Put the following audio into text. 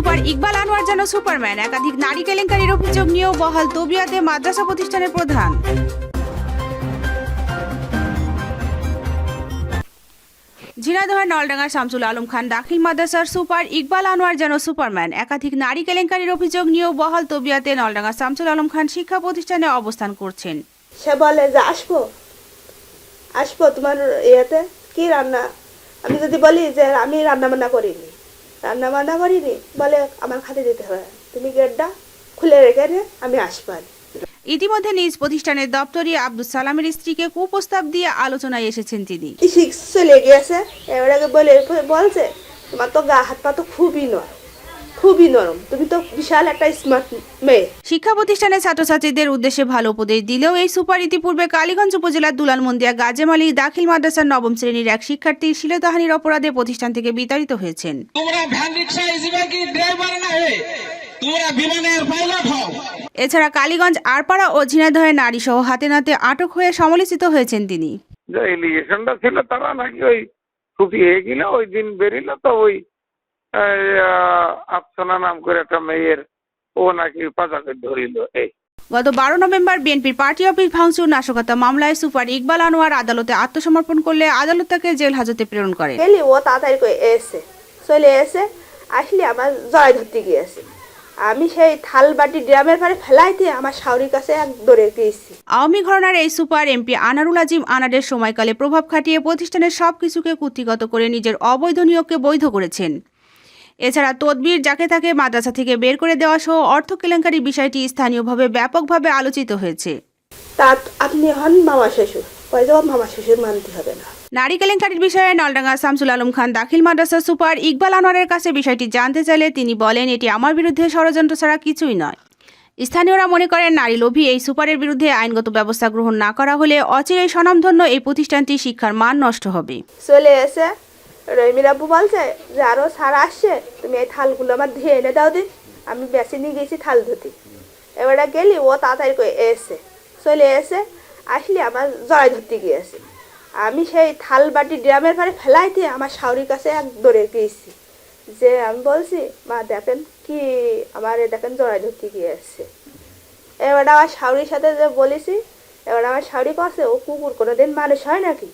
Super Iqbal Anwar যেন Superman, একাধিক নারী কেলেঙ্কারির অভিযোগ নিয়েও বহাল তবিয়াতে মাদ্রাসা প্রতিষ্ঠানের প্রধান। ঝিনাইদহের নলডাঙ্গার শামসুল আলম খান দাখিল মাদ্রাসার সুপার ইকবাল আনোয়ার যেন সুপারম্যান, একাধিক নারী কেলেঙ্কারির অভিযোগ নিয়েও বহাল তবিয়াতে নলডাঙ্গার শামসুল আলম খান শিক্ষা প্রতিষ্ঠানে অবস্থান করছেন। সে বলে যে, আসব? আসব তোমার ইয়েতে? কি রান্না? আমি যদি বলি যে, আমি রান্না বান্না করিনি। রান্না বান্না করিনি বলে আমার খাতে যেতে হবে তুমি গেটটা খুলে রেখে রে আমি আসব। ইতিমধ্যে নিজ প্রতিষ্ঠানের দপ্তরি আব্দুল সালামের স্ত্রীকে কুপ্রস্তাব দিয়ে আলোচনায় এসেছেন তিনি। চলে গিয়েছে এবার বলে বলছে তোমার তো গা হাত পা তো খুবই নরম খুবই নরম। তুমি তো বিশাল একটা স্মার্ট মেয়ে। শিক্ষা প্রতিষ্ঠানের ছাত্রছাত্রীদের উদ্দেশ্যে ভালো উপদেশ দিলেও এই সুপার ইতিপূর্বে কালীগঞ্জ উপজেলার দুলালমন্দিয়া গাজেম আলী দাখিল মাদ্রাসার নবম শ্রেণির এক শিক্ষার্থী শিলতাহানির অপরাধে প্রতিষ্ঠান থেকে বিতাড়িত হয়েছেন। তোমরা ভ্যান রিক্সায় কি ড্রাইভার না হয়ে তোমরা বিমানের পাইলট হও। এছাড়া কালীগঞ্জ আরপাড়া ও ঝিনাইদহের নারী সহ হাতে নাতে আটক হয়ে সমালোচিত হয়েছেন তিনি। যে এলিগেশনটা ছিল তারা নাকি ওই ছুটি হয়ে গেল ওই দিন বেরিল তো ওই আফসানা নাম করে একটা মেয়ের ও নাকি পাজাকে ধরিল এই। গত বারো নভেম্বর বিএনপির পার্টি অফিস ভাঙচুর নাশকতা মামলায় সুপার ইকবাল আনোয়ার আদালতে আত্মসমর্পণ করলে আদালত তাকে জেল হাজতে প্রেরণ করে। ও তাড়াতাড়ি করে এসে চলে এসে আসলে আমার জয় ধরতে গিয়েছে। আমি সেই থাল বাটি ড্রামের পারে ফেলাইতে আমার শাওরির কাছে এক দৌড়ে গিয়েছি। আওয়ামী ঘরানার এই সুপার এমপি আনারুল আজিম আনারের সময়কালে প্রভাব খাটিয়ে প্রতিষ্ঠানের সব কিছুকে কুতিগত করে নিজের অবৈধ নিয়োগকে বৈধ করেছেন। এছাড়া তদবির যাকে তাকে মাদ্রাসা থেকে বের করে দেওয়া সহ অর্থ কেলেঙ্কারি বিষয়টি স্থানীয়ভাবে ব্যাপকভাবে আলোচিত হয়েছে। তা আপনি হন মামা শ্বশুর পয়সা মামা শ্বশুর মানতে হবে না। নারী কেলেঙ্কারির বিষয়ে নলডাঙ্গা শামসুল আলম খান দাখিল মাদ্রাসা সুপার ইকবাল আনোয়ারের কাছে বিষয়টি জানতে চাইলে তিনি বলেন এটি আমার বিরুদ্ধে ষড়যন্ত্র ছাড়া কিছুই নয়। স্থানীয়রা মনে করেন নারী লোভী এই সুপারের বিরুদ্ধে আইনগত ব্যবস্থা গ্রহণ না করা হলে অচিরেই স্বনামধন্য এই প্রতিষ্ঠানটি শিক্ষার মান নষ্ট হবে। চলে এসে রহিমির আব্বু বলছে যে আরও সার আসছে, তুমি এই থালগুলো আমার ধুয়ে এনে দাও দিন আমি বেশি নিয়ে গেছি থাল ধুতে। এবারে গেলি, ও তাড়াতাড়ি করে এসে চলে এসে আসলে আমার জয় ধরতে গিয়েছে। আমি সেই থাল বাটি ড্রামের পারে ফেলাইতে আমার শাওরির কাছে এক দৌড়ে গিয়েছি যে আমি বলছি, মা, দেখেন কি আমার দেখেন জড়াই ধরতে গিয়েছে। এবার আমার শাওরির সাথে যে বলেছি, এবার আমার শাওরি কাছে ও কুকুর কোনোদিন মানুষ হয় নাকি?